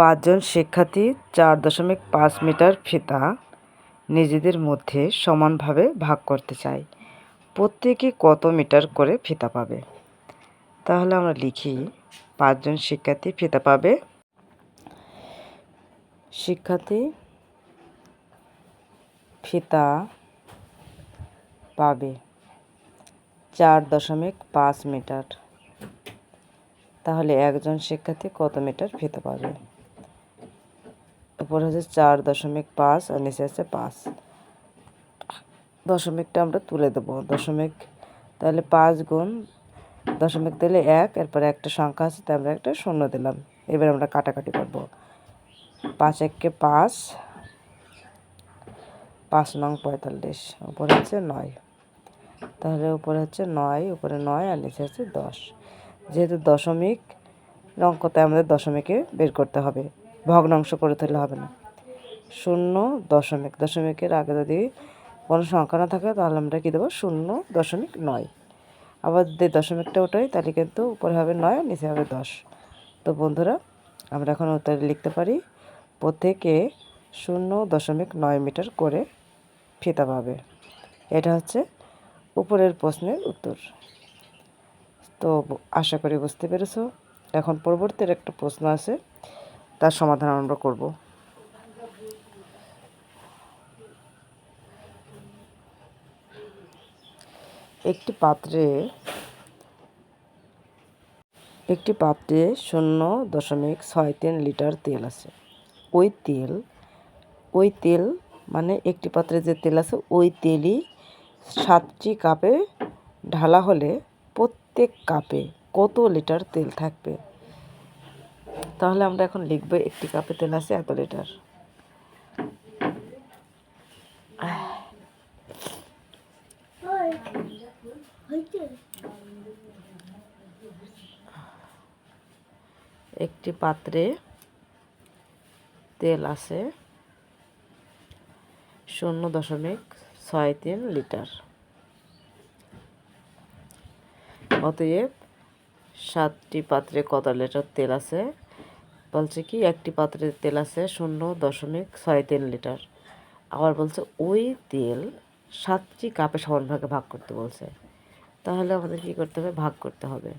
পাঁচজন শিক্ষার্থী চার দশমিক পাঁচ মিটার ফিতা নিজেদের মধ্যে সমানভাবে ভাগ করতে চায়। প্রত্যেকে কত মিটার করে ফিতা পাবে? তাহলে আমরা লিখি, পাঁচজন শিক্ষার্থী ফিতা পাবে। শিক্ষার্থী ফিতা পাবে চার দশমিক পাঁচ মিটার। তাহলে একজন শিক্ষার্থী কত মিটার ফিতা পাবে? উপরে হচ্ছে চার দশমিক পাঁচ, আর নিচে আছে পাঁচ। দশমিকটা আমরা তুলে দেবো। দশমিক তাহলে পাঁচ গুণ দশমিক দিলে এক, এরপরে একটা সংখ্যা আছে তাই আমরা একটা শূন্য দিলাম। এবার আমরা কাটাকাটি করব। পাঁচ এককে পাঁচ পাঁচ নং পঁয়তাল্লিশ, উপরে হচ্ছে নয়। তাহলে উপরে হচ্ছে নয়, উপরে নয়, আর নিচে হচ্ছে দশ। যেহেতু দশমিক অঙ্ক তাই আমাদের দশমিকে বের করতে হবে। ভগ্নাংশ করে তুললে হবে না। শূন্য দশমিক। দশমিকের আগে যদি কোনো সংখ্যা না থাকে, তাহলে আমরা কী দেবো? শূন্য দশমিক নয়। আবার যদি দশমিকটা ওটাই তাহলে কিন্তু উপরে হবে নয় নিচে হবে দশ। তো বন্ধুরা, আমরা এখন উত্তরে লিখতে পারি। প্রত্যেকে শূন্য দশমিক নয় মিটার করে ফিতা পাবে। এটা হচ্ছে উপরের প্রশ্নের উত্তর। তো আশা করি বুঝতে পেরেছ। এখন পরবর্তীর একটা প্রশ্ন আছে। তার সমাধান আমরা করব। একটি পাত্রে একটি পাত্রে শূন্য দশমিক ছয় তিন লিটার তেল আছে। ওই তেল ওই তেল মানে একটি পাত্রে যে তেল আছে, ওই তেলই সাতটি কাপে ঢালা হলে প্রত্যেক কাপে কত লিটার তেল থাকবে? তাহলে আমরা এখন লিখব একটি কাপে তেল আছে, এত লিটার। একটি পাত্রে তেল আছে শূন্য দশমিক ছয় তিন লিটার। অতএব সাতটি পাত্রে কত লিটার তেল আছে? বলছে কি, একটি পাত্রে তেল আছে শূন্য দশমিক ছয় তিন লিটার। আবার বলছে, ওই তেল সাতটি কাপে সমান ভাগে ভাগ করতে বলছে। তাহলে আমাদের কী করতে হবে? ভাগ করতে হবে।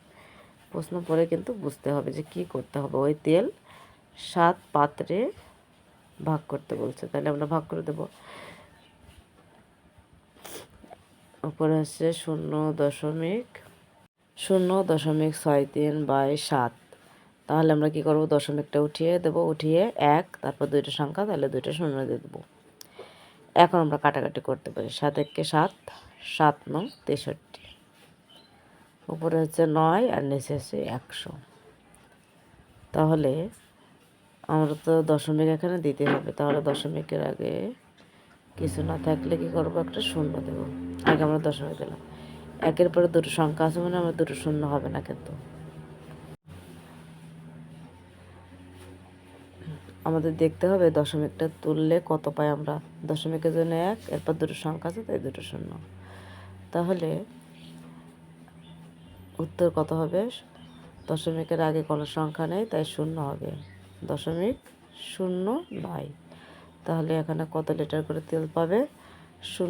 প্রশ্ন পড়ে কিন্তু বুঝতে হবে যে কি করতে হবে। ওই তেল সাত পাত্রে ভাগ করতে বলছে। তাহলে আমরা ভাগ করে দেব। উপরে হচ্ছে শূন্য দশমিক শূন্য দশমিক ছয় তিন বাই সাত। তাহলে আমরা কি করব? দশমিকটা উঠিয়ে দেব, উঠিয়ে এক, তারপর দুইটা সংখ্যা, তাহলে দুইটা শূন্য দিয়ে দেবো। এখন আমরা কাটাকাটি করতে পারি। সাত এককে সাত সাত নং তেষট্টি। উপরে হচ্ছে নয় আর নিচে হচ্ছে একশো। তাহলে আমরা তো দশমিক এখানে দিতে হবে। তাহলে দশমিকের আগে কিছু না থাকলে কি করব? একটা শূন্য দেবো। আগে আমরা দশমিক দিলাম। একের পরে দুটো সংখ্যা আছে মানে আমার দুটো শূন্য হবে না কিন্তু। আমাদের দেখতে হবে দশমিকটা তুললে কত পাই আমরা? দশমিকের জন্য এক, এরপর দুটো সংখ্যা আছে, তাই দুটো শূন্য। তাহলে উত্তর কত হবে? দশমিকের আগে কোনো সংখ্যা নেই, তাই শূন্য হবে। দশমিক শূন্য নয়। তাহলে এখানে কত লিটার করে তেল পাবে? শূন্য